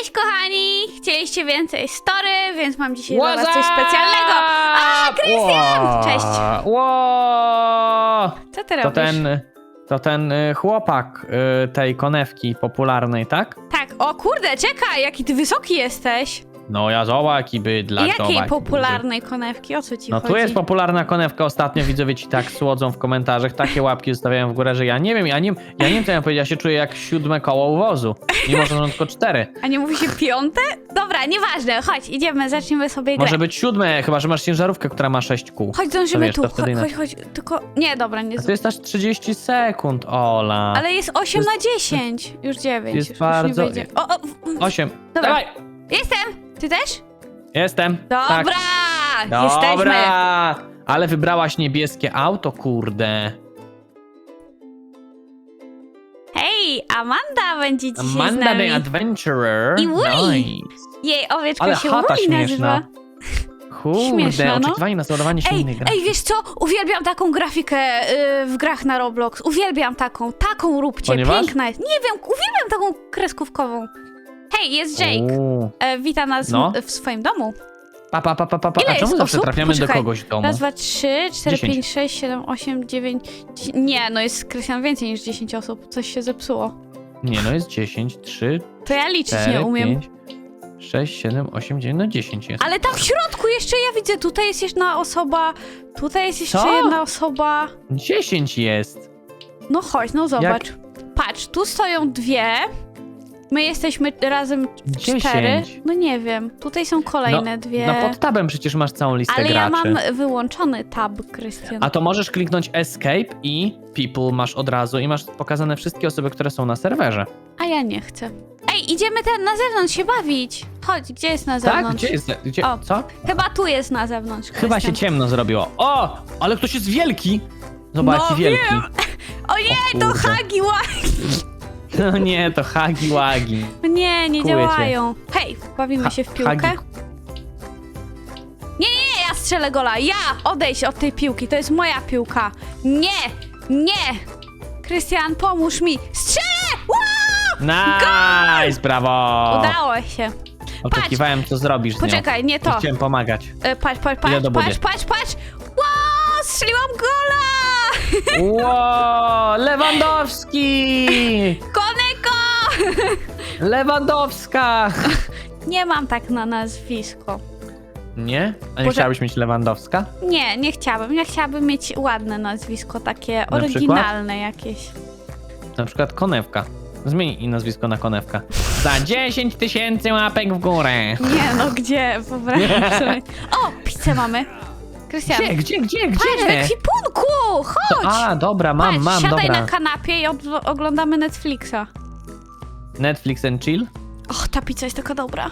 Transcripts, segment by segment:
Cześć kochani! Chcieliście więcej story, więc mam dzisiaj dla was What's coś specjalnego. A! Cześć. Ło! Co ty To robisz? ten, to ten y, chłopak y, tej konewki popularnej, tak? Tak, o kurde, czekaj, jaki ty wysoki jesteś. No ja zobacz i bydlak, Jakiej zobacz, popularnej konewki? O co ci No chodzi? tu jest popularna konewka, ostatnio widzowie ci tak słodzą w komentarzach, takie łapki zostawiają w górę, że ja nie wiem, ja nie, ja nie wiem co ja powiedzieć, ja się czuję jak siódme koło u wozu, mimo że są tylko cztery. A nie mówi się piąte? Dobra, nieważne, chodź, idziemy, zacznijmy sobie. Może być siódme, chyba że masz ciężarówkę, która ma sześć kół. Chodź, dążymy wiesz, tu, to chodź, wtedy chodź, chodź, tylko... Nie, dobra, nie A to jest aż 30 sekund, Ola. Ale jest 8 To na 10, już 9, jest już, bardzo- już nie wyjdzie. O, o, w- Osiem. Dobra. Dawaj! jestem! Ty też? Jestem. Dobra! Tak. Jesteśmy! Dobra! Ale wybrałaś niebieskie auto, kurde. Hej, Amanda będzie dzisiaj z Amanda nami. the Adventurer. I Woody. Nice. Jej, owieczka Ale się chata śmieszna. nazywa. Kurde, Śmieszna, no. oczekiwanie na załadowanie Ej, silnej gra. ej, wiesz co? Uwielbiam taką grafikę y, w grach na Roblox. Uwielbiam taką. Taką róbcie. Ponieważ? Piękna jest. Nie wiem, uwielbiam taką kreskówkową. Hej, jest Jake. E, wita nas No. w swoim domu. Pa, pa, pa, pa, pa, pa. Ile A czemu jest zawsze osób? trafiamy Poczekaj. do kogoś w domu? Raz, dwa, trzy, cztery, Dziesięć. pięć, sześć, siedem, osiem, dziewięć... Nie, no jest Krystian więcej niż 10 osób. Coś się zepsuło. Nie, no jest 10, 3, To ja liczyć 4, nie umiem. 5, 6, 7, 8, 9, no 10 jest. Ale tam w środku jeszcze ja widzę, tutaj jest jedna osoba, tutaj jest jeszcze Co? jedna osoba. 10 jest. No chodź, no zobacz. Patrz, tu stoją dwie. My jesteśmy razem cztery. No nie wiem, tutaj są kolejne dwie. No pod tabem przecież masz całą listę Ale ja graczy. mam wyłączony tab, Krystian. A to możesz kliknąć Escape i People masz od razu i masz pokazane wszystkie osoby, które są na serwerze. A ja nie chcę. Ej, idziemy ten na zewnątrz się bawić. Chodź, gdzie jest na Tak? zewnątrz? Gdzie jest? Gdzie? O. Co? Chyba tu jest na zewnątrz. Chyba się Krystian. ciemno zrobiło. O! Ale ktoś jest wielki! Zobacz, No wielki. wiem. O nie, to hagi Wagi. No nie, to Hagi Wagi. Nie, nie Kuję cię. działają. Hej, bawimy się w piłkę. Hagi... Nie, nie, ja strzelę gola. Ja! Odejdź od tej piłki, to jest moja piłka. Nie! Nie! Krystian, pomóż mi. Strzelę! Wow! Nice, brawo! Udało się. Oczekiwałem, co zrobisz z nią. Poczekaj, nie to. Chciałem pomagać. E, patrz, patrz, patrz, do budy. patrz, patrz, patrz. Wow! Strzeliłam gola! Ło! Lewandowski! Lewandowska! Nie mam tak na nazwisko. Nie? A nie Boże- chciałabyś mieć Lewandowska? Nie, nie chciałabym. Ja chciałabym mieć ładne nazwisko, takie przykład? oryginalne jakieś. Na przykład Konewka. Zmień i nazwisko na Konewka. Za 10 tysięcy łapek w górę. Nie no, gdzie? Wyobraź sobie. O, pizzę mamy. Krystian, Gdzie, gdzie, gdzie, patrz w gdzie? ekwipunku! Chodź! A, dobra, mam, patrz, mam, siadaj dobra. na kanapie i oglądamy Netflixa. Netflix and chill? Och, ta pizza jest taka dobra.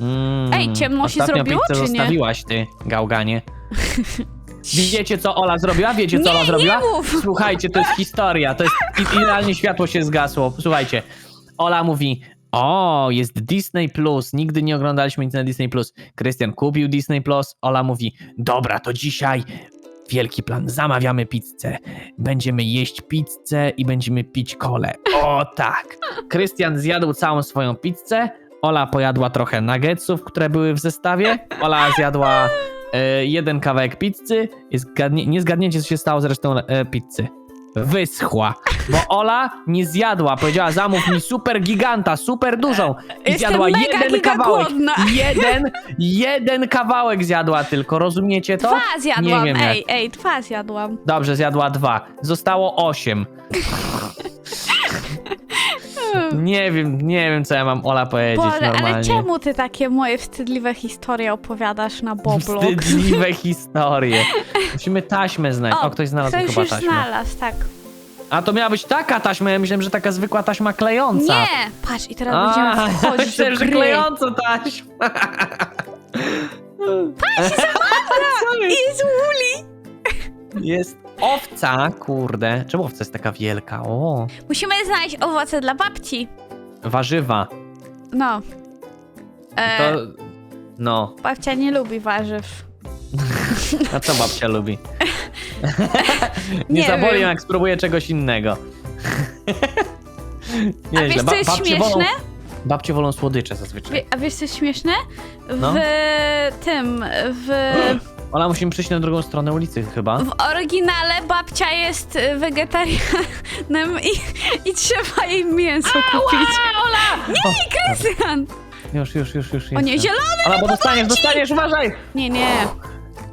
Mm, Ej, ciemno się zrobiło, pizzę czy nie? zostawiłaś ty, gałganie. Wiecie, co Ola zrobiła? Wiecie, co Nie, Ola nie zrobiła? mów! Słuchajcie, to jest historia. To jest i- idealnie światło się zgasło. Słuchajcie, Ola mówi. O, jest Disney Plus. Nigdy nie oglądaliśmy nic na Disney Plus. Krystian kupił Disney Plus. Ola mówi: Dobra, to dzisiaj wielki plan. Zamawiamy pizzę. Będziemy jeść pizzę i będziemy pić kole. O tak. Krystian zjadł całą swoją pizzę. Ola pojadła trochę nuggetsów, które były w zestawie. Ola zjadła e, jeden kawałek pizzy. Zgadnie, nie zgadniecie, co się stało z resztą e, pizzy. Wyschła, bo Ola nie zjadła. Powiedziała, zamów mi super giganta, super dużą. I Jestem zjadła mega jeden giga kawałek. głodna. Jeden, jeden kawałek zjadła tylko. Rozumiecie to? Dwa zjadłam, Nie wiem jak. ej, ej, dwa zjadłam. Dobrze, zjadła dwa. Zostało osiem. Nie wiem, nie wiem, co ja mam Ola powiedzieć Boże, normalnie. ale czemu ty takie moje wstydliwe historie opowiadasz na Boblox? Wstydliwe historie. Musimy taśmę znaleźć. O, ktoś znalazł ktoś chyba już taśmę. znalazł, tak. A to miała być taka taśma, ja myślałem, że taka zwykła taśma klejąca. Nie! Patrz, i teraz A, będziemy wchodzić myślałem, do że gry. klejącą taśmę. Jest Woolly! Jest owca, kurde. Czemu owca jest taka wielka? O, Musimy znaleźć owoce dla babci. warzywa. No. E, To... No, Babcia nie lubi warzyw. a co babcia lubi? nie Nie zaboli, wiem. jak spróbuję czegoś innego. A wiesz, co jest babcie śmieszne? wolą- Babcie wolą słodycze zazwyczaj. Wie, a wiesz co jest śmieszne? W No. tym, w, Ola, musimy przyjść na drugą stronę ulicy chyba. w oryginale babcia jest wegetarianem i, i trzeba jej mięso kupić. Ola! Nie, Krystian! Już, już, już, już. O nie, jestem. zielony! Ola, bo dostaniesz, dostaniesz, uważaj! Nie, nie.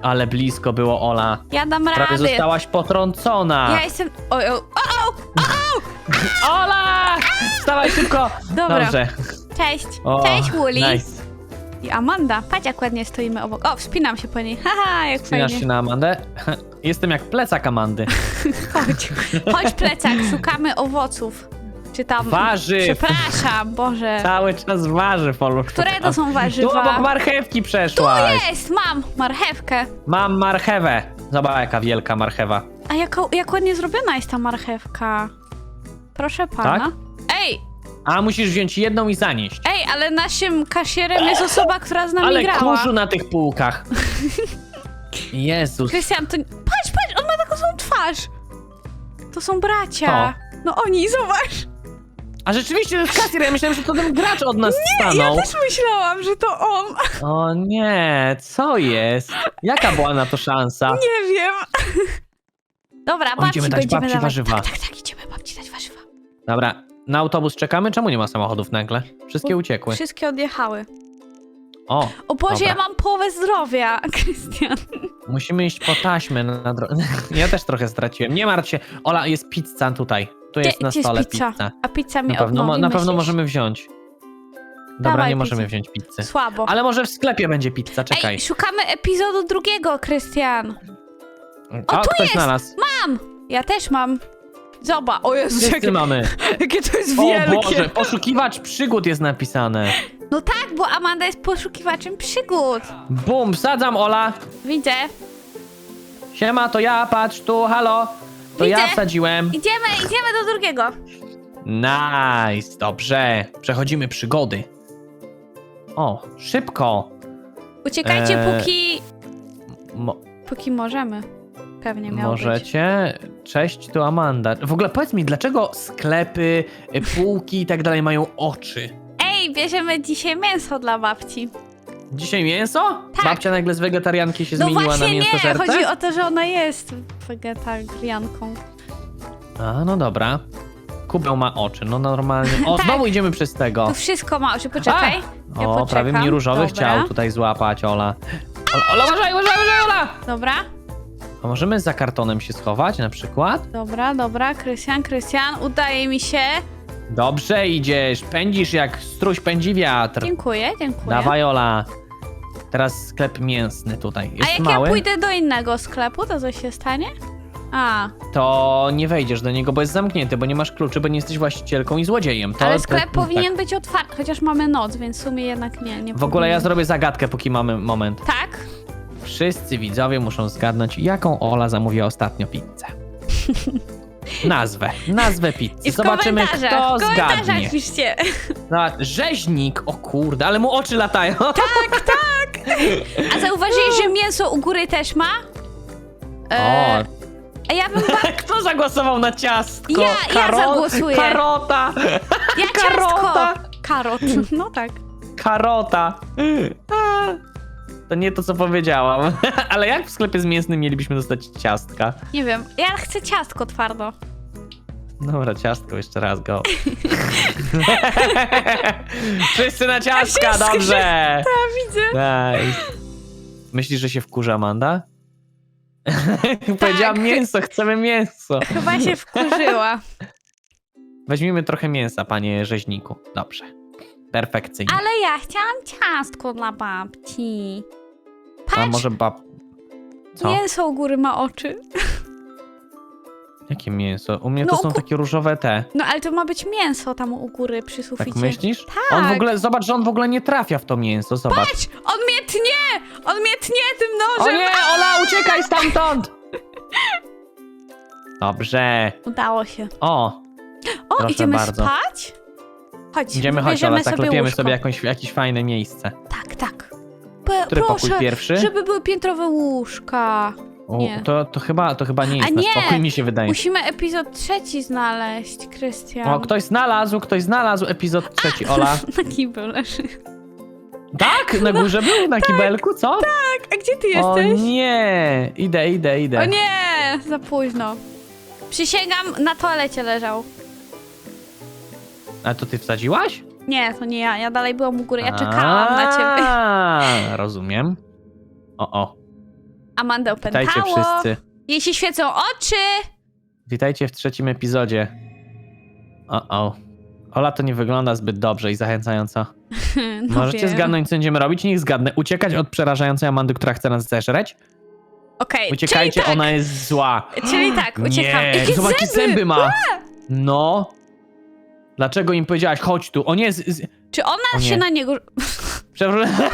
Ale blisko było, Ola. Ja dam Prawie radę. zostałaś potrącona. Ja jestem... Oj, o, o, o, Ola! Wstawaj szybko! Dobra. Dobrze. Cześć. O, Cześć. Nice. I Amanda. Patrz, jak ładnie stoimy obok. O, wspinam się po niej. Haha, jak Wspinasz fajnie. się na Amandę? Jestem jak plecak Amandy. Chodź. Chodź, plecak, szukamy owoców. Czy tam... Warzyw! Przepraszam, Boże. Cały czas warzyw, Olu. Które to są Tu obok marchewki przeszłaś. Jest, mam marchewkę. Mam marchewę. Zobacz, jaka wielka marchewa. A jak, jak ładnie zrobiona jest ta marchewka. Proszę pana. Ej, A musisz wziąć jedną i zanieść. ej, ale naszym kasjerem jest osoba, która z nami Ale grała. kurzu na tych półkach. Jezus. Krystian, to... Patrz, patrz, on ma taką samą twarz. To są bracia. No oni, zobacz. A rzeczywiście to jest kasjer, ja myślałem, że to ten gracz od nas Ja stanął. też myślałam, że to on. O nie, co jest? Jaka była na to szansa? Nie wiem. Dobra, babci idziemy dać będziemy babci dawać. warzywa. Tak, tak, tak, idziemy babci dać warzywa. Dobra, na autobus czekamy? Czemu nie ma samochodów nagle? Wszystkie uciekły. Wszystkie odjechały. O, O Boże, Dobra. ja mam połowę zdrowia, Krystian. musimy iść po taśmę na, drogę. Ja też trochę straciłem. Nie martw się. Ola, jest pizza tutaj. Tu jest na gdzie stole pizza? pizza. A pizza mi Na pewno, mo- odnowi, na pewno myślisz? możemy wziąć. Dobra, Dawaj nie możemy pizzę. wziąć pizzy. Słabo. Ale może w sklepie będzie pizza, czekaj. Ej, szukamy epizodu drugiego, Krystian. o, tu ktoś jest! znalazł. Mam! Ja też mam. Zobacz, o Jezus, Wszyscy jakie, mamy. jakie to jest O wielkie. Boże, poszukiwacz przygód jest napisane. No tak, bo Amanda jest poszukiwaczem przygód. Bum, wsadzam Ola. Widzę. Siema, to ja, patrz tu, halo. To ja Widzę. wsadziłem. Idziemy, idziemy do drugiego. Nice, dobrze. Przechodzimy przygody. O, szybko. Uciekajcie, Eee, póki... Mo Póki możemy. Pewnie miało być. możecie? Cześć, tu Amanda. W ogóle powiedz mi, dlaczego sklepy, y, półki i tak dalej mają oczy? Ej, bierzemy dzisiaj mięso dla babci. Dzisiaj mięso? Tak. Babcia nagle z wegetarianki się No zmieniła właśnie na mięso nie, żerce? chodzi o to, że ona jest wegetarianką. A, no dobra. Kubeł ma oczy, no normalnie. O, Tak. znowu idziemy przez tego. Tu wszystko ma oczy, poczekaj. Ja o, poczekam. prawie mnie różowy Dobra. chciał tutaj złapać, Ola. Ola, Ola uważaj, uważaj, uważaj, Ola! Dobra, A możemy za kartonem się schować na przykład? dobra, dobra, Krystian, Krystian, udaje mi się. Dobrze idziesz, pędzisz jak struś pędzi wiatr. Dziękuję, dziękuję. Dawaj, Ola. Teraz sklep mięsny tutaj. A Jest jak mały, ja pójdę do innego sklepu, to coś się stanie? A, to nie wejdziesz do niego, bo jest zamknięty, bo nie masz kluczy, bo nie jesteś właścicielką i złodziejem. To, ale to- sklep tak. powinien być otwarty, chociaż mamy noc, więc w sumie jednak nie, nie W ogóle ja zrobię zagadkę, póki mamy moment. Tak? Wszyscy widzowie muszą zgadnąć, jaką Ola zamówiła ostatnio pizzę. Nazwę, nazwę pizzy. I w Zobaczymy, kto w komentarzach zgadnie. piszcie. No, rzeźnik, o kurde, ale mu oczy latają. Tak, A zauważyłeś, że mięso u góry też ma? O, E, a ja bym... Ba... kto zagłosował na ciastko? Ja- ja zagłosuję. Karota, Ja Karota. ciastko! Karot. No tak. karota. A, To nie to, co powiedziałam. Ale jak w sklepie z mięsnym mielibyśmy dostać ciastka? Nie wiem, ja chcę ciastko twardo. Dobra, ciastko jeszcze raz, go. Wszyscy na ciastka, dobrze. Ja widzę. Nice. Myślisz, że się wkurza Amanda? Powiedziałam mięso, chcemy mięso. Chyba się wkurzyła. Weźmiemy trochę mięsa, panie rzeźniku. Dobrze. Perfekcyjnie. Ale ja chciałam ciastko dla babci. A Patrz, może bab... Co? mięso u góry ma oczy. Jakie mięso? U mnie No, to są ku- takie różowe te. No ale to ma być mięso tam u góry przy Tak suficie. myślisz? Tak. On w ogóle, zobacz, że on w ogóle nie trafia w to mięso, zobacz. Patrz, on mnie tnie! On mnie tnie tym O nożem! nie, Ola, uciekaj stamtąd! Dobrze. Udało się. O, O, Proszę idziemy bardzo. spać? Chodź, idziemy, chodź, Ola, zaklepiemy łóżko. sobie jakąś, jakieś fajne miejsce. Tak, tak. P- Który pokój proszę, pierwszy? żeby były piętrowe łóżka. O, Nie. To, to, chyba, to chyba nie jest A na nie! mi się wydaje. Musimy epizod trzeci znaleźć, Krystian. O, ktoś znalazł, ktoś znalazł epizod trzeci. Ola. Na kibel leży. Tak? Na górze był? Na kibelku? Co? Tak, a gdzie ty O jesteś? nie! Idę, idę, idę. O nie, za późno. Przysięgam, na toalecie leżał. A to ty wsadziłaś? Nie, to nie ja, ja dalej byłam u góry, ja czekałam na ciebie. A, Rozumiem. O, o. Witajcie opętało. wszyscy. Jej się świecą oczy. Witajcie w trzecim epizodzie. O, o. Ola to nie wygląda zbyt dobrze i zachęcająco. No Możecie wiem. zgadnąć, co będziemy robić? Niech zgadnę. Uciekać od przerażającej Amandy, która chce nas zeżreć? Okej, Uciekajcie, czyli tak, ona jest zła. Czyli tak, uciekam. Nie, Jakie zobaczcie, zęby ma. No. Dlaczego im powiedziałaś, chodź tu? O nie, z, z, Czy ona O nie. się na niego... Przepraszam.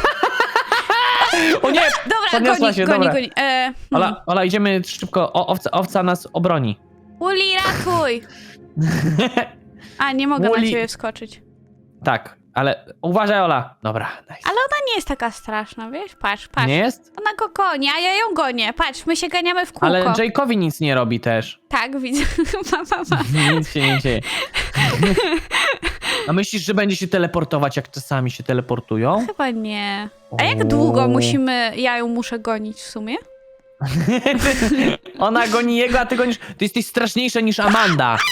o nie! Dobra, Podniosła goni, się, goni, dobra. goni. E, hmm. Ola, Ola, idziemy szybko. O, owca, owca nas obroni. Uli, ratuj! A, nie mogę Uli- na ciebie wskoczyć. tak, ale uważaj, Ola. Dobra, nice. Ale ona nie jest taka straszna, wiesz? Patrz, patrz. Nie jest? Ona go goni, a ja ją gonię. Patrz, my się ganiamy w kółko. Ale Jake'owi nic nie robi też. Tak, widzę. pa, pa, pa. Nic się nie dzieje. A myślisz, że będzie się teleportować, jak czasami się teleportują? Chyba nie. A jak długo musimy... Ja ją muszę gonić w sumie? Ona goni jego, a ty gonisz. Ty jesteś straszniejsza niż Amanda.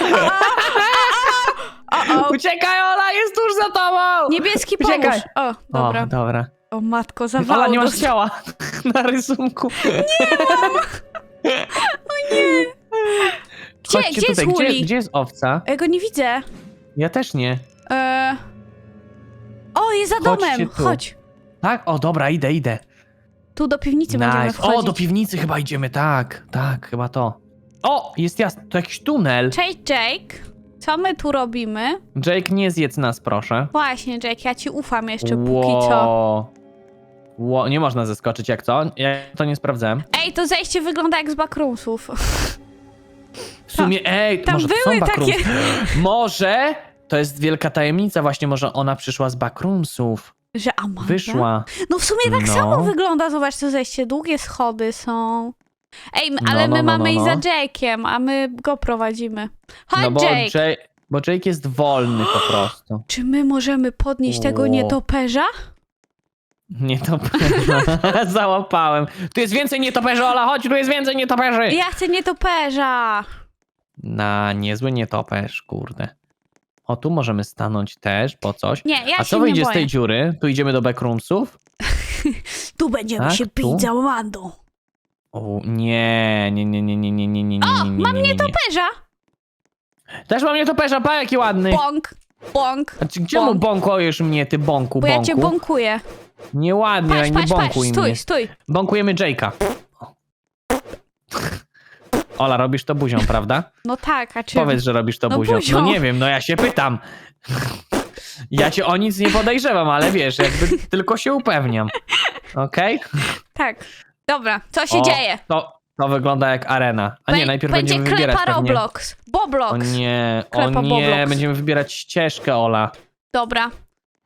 Uciekaj, Ola, jest tuż za tobą! niebieski Uciekaj. pomóż. O, dobra. O, dobra. O, matko, zawało. Ola, nie masz ciała na rysunku. Gdzie, Chodźcie gdzie jest tutaj. Gdzie, gdzie jest owca? Ja go nie widzę. Ja też nie. E... O, jest za Chodźcie domem. tu. Chodź. Tak? O, dobra, idę, idę. Tu do piwnicy będziemy Nice. wchodzić. O, do piwnicy chyba idziemy, tak. Tak, chyba to. O, jest jasno. To jakiś tunel. Cześć, Jake. Co my tu robimy? Jake, nie zjedz nas, proszę. Właśnie, Jake, ja ci ufam jeszcze póki co. Ło. Ło, nie można zeskoczyć, jak co? Ja to nie sprawdzałem. Ej, to zejście wygląda jak z backroomsów. W sumie, ej, tam może to były są backroomsy. takie- Może to jest wielka tajemnica, właśnie może ona przyszła z backroomsów. Że Amanda? Wyszła. No w sumie tak No. samo wygląda, zobacz to zejście, długie schody są. Ej, m- No, ale no, my no, mamy no, i za no. Jake'iem, a my go prowadzimy. Chodź, No bo Jake! Jake, bo Jake jest wolny po prostu. Czy my możemy podnieść tego Ło. nietoperza? Nie. Załapałem. Tu jest więcej nietoperzy, Ola, chodź, tu jest więcej nietoperzy. Ja chcę nietoperza! Na niezły nietoperz, kurde. O, tu możemy stanąć też po coś. Nie, ja A się co nie wyjdzie z boję. tej dziury? Tu idziemy do backroomsów? Tu będziemy Tak, się tu? pić za. O, nie, nie, nie, nie, nie, nie, nie, nie, nie, O, nie, nie, mam nie, nie. nietoperza! Też mam nietoperza, pa jaki ładny. Bąk, bąk. A czy gdzie mu bąk. bąkujesz mnie, ty bąku, Bo ja cię bąkuję. Nieładnie, Patrz, nie patrz, patrz, bąkuj stój, mnie. stój. Bąkujemy Jake'a. Ola, robisz to buzią, prawda? No tak, a czy... Powiedz, że robisz to No buzią. buzią. No nie wiem, no ja się pytam. Ja cię o nic nie podejrzewam, ale wiesz, jakby tylko się upewniam. Okej? Tak. Dobra, co się O, dzieje? To, to wygląda jak arena. A nie, Bę- najpierw Będzie będziemy wybierać klepa pewnie... Roblox. Boblox. O nie, o Klepa nie, Boblox. będziemy wybierać ścieżkę, Ola. Dobra.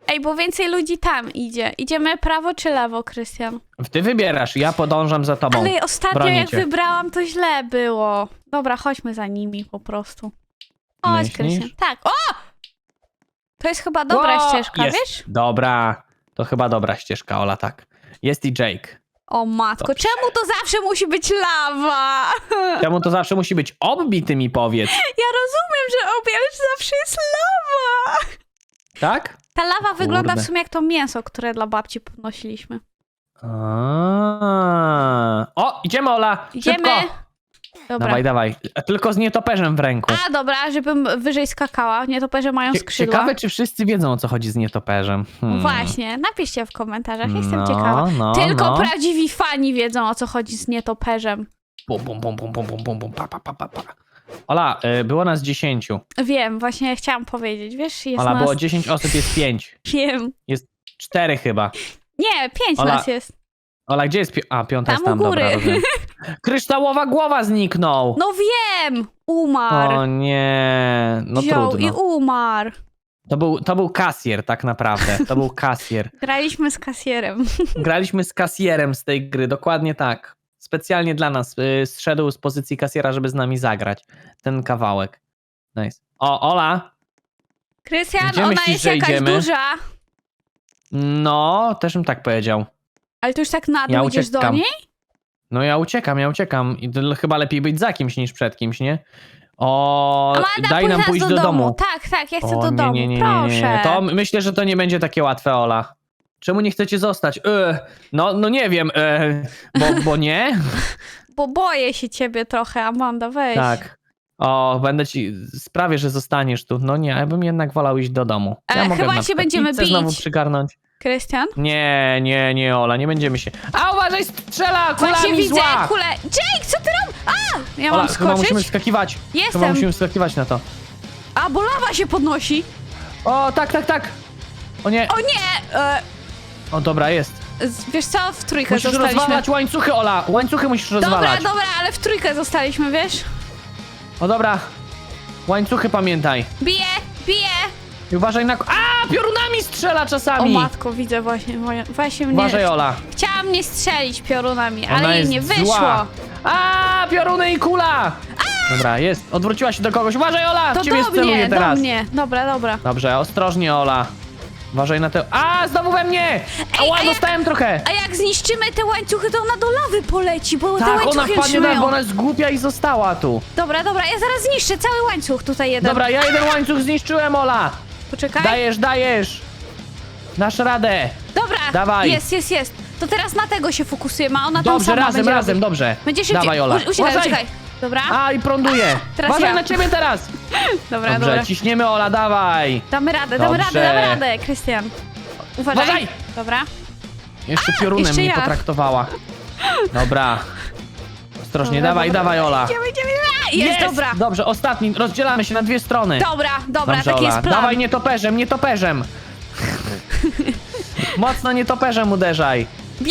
Ej, bo więcej ludzi tam idzie. Idziemy prawo czy lewo, Krystian? Ty wybierasz, ja podążam za tobą. Ale ostatnio bronię jak cię. wybrałam, to źle było. Dobra, chodźmy za nimi po prostu. Chodź, Myślisz? Krystian. Tak. O! To jest chyba dobra Ło, ścieżka, jest. wiesz? Dobra, to chyba dobra ścieżka, Ola, tak. Jest i Jake. O matko, Dobrze. czemu to zawsze musi być lawa? Czemu to zawsze musi być obity mi powiedz, Ja rozumiem, że obiad zawsze jest lawa. tak? Ta lawa wygląda w Kurde. sumie jak to mięso, które dla babci podnosiliśmy. A. O, idziemy Ola, Idziemy. szybko. Dobra. Dawaj, dawaj. Tylko z nietoperzem w ręku. A, dobra, żebym wyżej skakała. Nietoperze mają Cie- skrzydła. Ciekawe, czy wszyscy wiedzą, o co chodzi z nietoperzem. Hmm. Właśnie, napiszcie w komentarzach, jestem no, ciekawa. No, Tylko no. prawdziwi fani wiedzą, o co chodzi z nietoperzem. Bum, bum, bum, bum, bum, bum, bum, bum, pa, pa, pa, pa, pa. Ola, y, było nas 10. Wiem, właśnie chciałam powiedzieć, wiesz, jest Ola, nas... było 10 osób, jest 5. Wiem. 4 chyba. Nie, pięć Ola, nas jest. Ola, gdzie jest pi- A, piąta Tam jest tam, u góry. dobra, rozumiem. Kryształowa głowa zniknął. No wiem! Umarł. O nie, no Wziął trudno. i umarł. To był, to był kasjer tak naprawdę, to był kasjer. Graliśmy z kasjerem. Graliśmy z kasjerem z tej gry, dokładnie tak. Specjalnie dla nas y, zszedł z pozycji kasjera, żeby z nami zagrać ten kawałek. Nice. O, Ola! Krystian, Gdzie ona myślisz, jest że jakaś idziemy? duża. No, też bym tak powiedział. Ale tu już tak na dół Ja idziesz do uciekam. niej? No ja uciekam, ja uciekam. I to chyba lepiej być za kimś niż przed kimś, nie? O, Amanda, daj pójdź nam nas pójść do, domu. Tak, tak, ja chcę o, do domu, nie, nie, nie, proszę. nie, nie. To myślę, że to nie będzie takie łatwe, Ola. Czemu nie chcecie zostać? E, no, no nie wiem, e, bo, bo nie? Bo boję się ciebie trochę, Amanda, weź. Tak. O, będę ci. Sprawię, że zostaniesz tu. No nie, ja bym jednak wolał iść do domu. Ja E, mogę chyba na się przykład będziemy pizzę bić. znowu przygarnąć. Krystian? Nie, nie, nie, Ola, nie będziemy się. A uważaj, strzela Właśnie kulami widzę zła! kulę. Jake, co ty robisz? A! Ja Ola, mam chyba musimy skoczyć? skakiwać. Chyba Jestem. musimy skakiwać na to. A, bo lawa się podnosi. O, tak, tak, tak. O nie. O nie! E, O, dobra, jest. z- wiesz co? W trójkę Musisz zostaliśmy. rozwalać łańcuchy, Ola. Łańcuchy musisz Dobra, rozwalać. dobra, ale w trójkę zostaliśmy, wiesz? O, dobra. Łańcuchy pamiętaj. Bije, bije! I uważaj na... A, piorunami strzela O czasami. matko, widzę właśnie, moja- właśnie mnie... Uważaj, Ola. Chciałam mnie strzelić piorunami, Ona ale jej jest nie wyszło. Zła. A, pioruny i kula! Dobra, jest. Odwróciła się do kogoś. Uważaj, Ola! To Ciebie do mnie, do teraz. mnie. Dobra, dobra. Dobrze, ostrożnie, Ola. Uważaj na te... A, znowu we mnie! Ała, a jak- dostałem trochę! A jak zniszczymy te łańcuchy, to ona do lawy poleci, bo te Tak, ona łańcuchy wpadnie na... trzymają. bo ona jest głupia i została tu. Dobra, dobra, ja zaraz zniszczę cały łańcuch tutaj jeden. Dobra, ja jeden łańcuch zniszczyłem, Ola! Poczekaj. Dajesz, dajesz! Dasz radę! Dobra, Dawaj. jest, jest, jest. To teraz na tego się fokusujemy, a ona tam Dobrze, sama razem, będzie razem, robić. dobrze. Będzie szybciej. Dawaj, Ola. U- Uciekaj, Uważaj. uciekaj. Dobra, A, i prąduje! teraz Uważaj ja. na ciebie teraz! dobra, Dobrze, dobra. ciśniemy, Ola, dawaj! Damy radę, damy Dobrze. radę, damy radę, Krystian. Uważaj. Uważaj. Dobra. Jeszcze piorunem jeszcze mnie ja. potraktowała. Dobra. Ostrożnie, Dobra, dawaj, dobra. dawaj, Ola. Idziemy, idziemy. A, Jest, dobra. Dobrze, ostatni, rozdzielamy się na dwie strony. Dobra, dobra, Dobrze, taki Ola. jest plan. Dawaj nietoperzem, nietoperzem. Mocno nietoperzem uderzaj.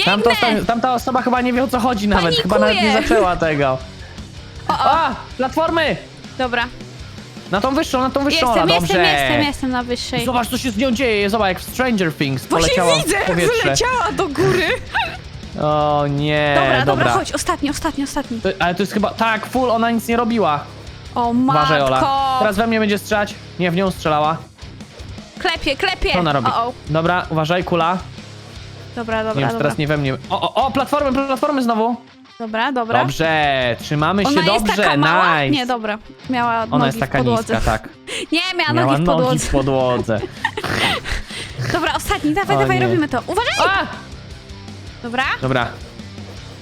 Tamta, osta- tamta osoba chyba nie wie o co chodzi nawet, chyba nawet nie zaczęła tego. O, o. A, platformy! Dobra. Na tą wyższą, na tą wyższą, Jestem, Ola, jestem, dobrze. jestem, jestem na wyższej. Zobacz, co się z nią dzieje, zobacz, jak w Stranger Things Właśnie poleciała widzę, w jak powietrze. wyleciała do góry. O nie, Dobra, dobra, dobra. chodź, ostatni, ostatni, ostatni. To, ale to jest chyba, tak, full, ona nic nie robiła. O Uważaj, Ola. matko. Teraz we mnie będzie strzelać. Nie, w nią strzelała. Klepie, klepie. Co ona robi? O, o. Dobra, uważaj, kula. Dobra, Nie dobra, wiem, czy dobra. teraz nie we mnie. O, o, o, platformy, platformy znowu. Dobra, dobra. Dobrze, trzymamy się Ona jest dobrze, taka mała? nice. Nie, dobra. Miała Ona nogi jest taka w podłodze. niska, tak. Nie, miała, Miała nogi w podłodze. w podłodze. Dobra, ostatni, dawaj, O dawaj, nie. robimy to. Uważaj! A! Dobra. Dobra.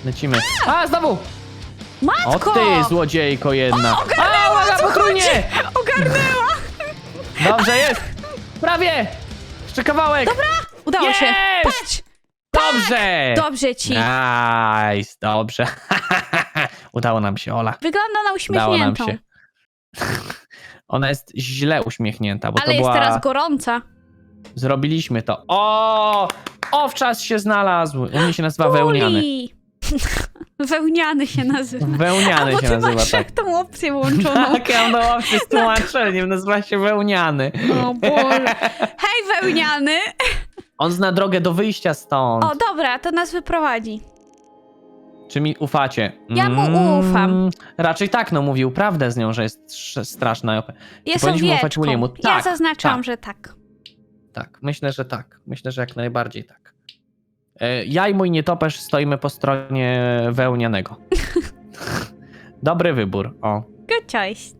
Lecimy. A, znowu! O Matko! ty, złodziejko jedna. O, ogarnęła, A, uwaga! Ogarnęła! Dobrze, jest! Prawie! Jeszcze kawałek! Dobra, udało się. Jest! Patrz! Dobrze! Dobrze ci. Nice, dobrze. Udało nam się, Ola. Wygląda na Udało nam uśmiechniętą. się. Ona jest źle uśmiechnięta, bo Ale to jest była... teraz gorąca. Zrobiliśmy to. O! Owczas się znalazł. U mnie się nazywa wełniany. Uli. Wełniany się nazywa. Wełniany A bo się ty nazywa, masz tak. jak tą opcję włączoną. Tak, ja mam owcy z tłumaczeniem, nazywa się wełniany. O Boże. Hej, wełniany. On zna drogę do wyjścia stąd. O, dobra, to nas wyprowadzi. Czy mi ufacie? Ja mu Mm, ufam. Raczej tak, no mówił prawdę z nią, że jest sz- straszna. Jest powinniśmy ufać. Williamu. Ja Tak, zaznaczam, tak. że tak. Tak, myślę, że tak. Myślę, że jak najbardziej tak. E, Ja i mój nietoperz stoimy po stronie wełnianego. Dobry wybór, o. Good choice.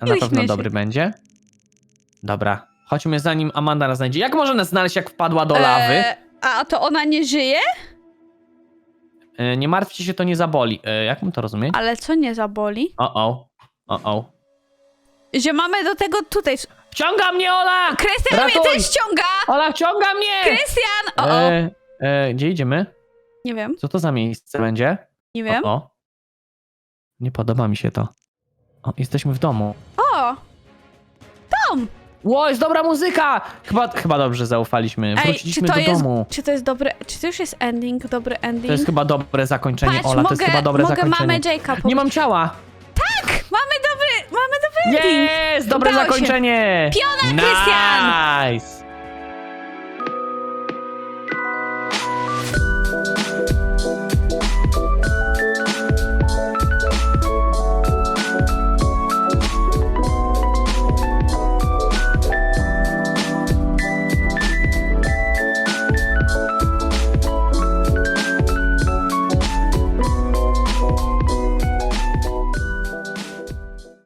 A na pewno dobry będzie. Dobra, chodźmy zanim Amanda nas znajdzie. Jak może nas znaleźć, jak wpadła do lawy? E, a to ona nie żyje? E, Nie martwcie się, to nie zaboli. E, Jak mam to rozumieć? Ale co nie zaboli? O, o, o, o. Że mamy do tego tutaj... Wciąga mnie, Ola! Krystian mnie Ratuj! też ściąga! Ola, wciąga mnie! Krystian! O, o. E, e, gdzie idziemy? Nie wiem, Co to za miejsce będzie? nie wiem. O, o. Nie podoba mi się to. O, jesteśmy w domu. O! Tom! Ło, jest dobra muzyka! Chyba, chyba dobrze zaufaliśmy. Ej, czy Wróciliśmy to do jest... domu. Czy to jest dobre... Czy to już jest ending? Dobry ending? To jest chyba dobre zakończenie, Patrz, Ola. mogę, to jest chyba dobre mogę zakończenie. mamę Jake'a Nie mam ciała. Mamy dobry... Mamy dobry ending! Jest! Dobre Udało się. zakończenie! Piona, Krystian! Nice!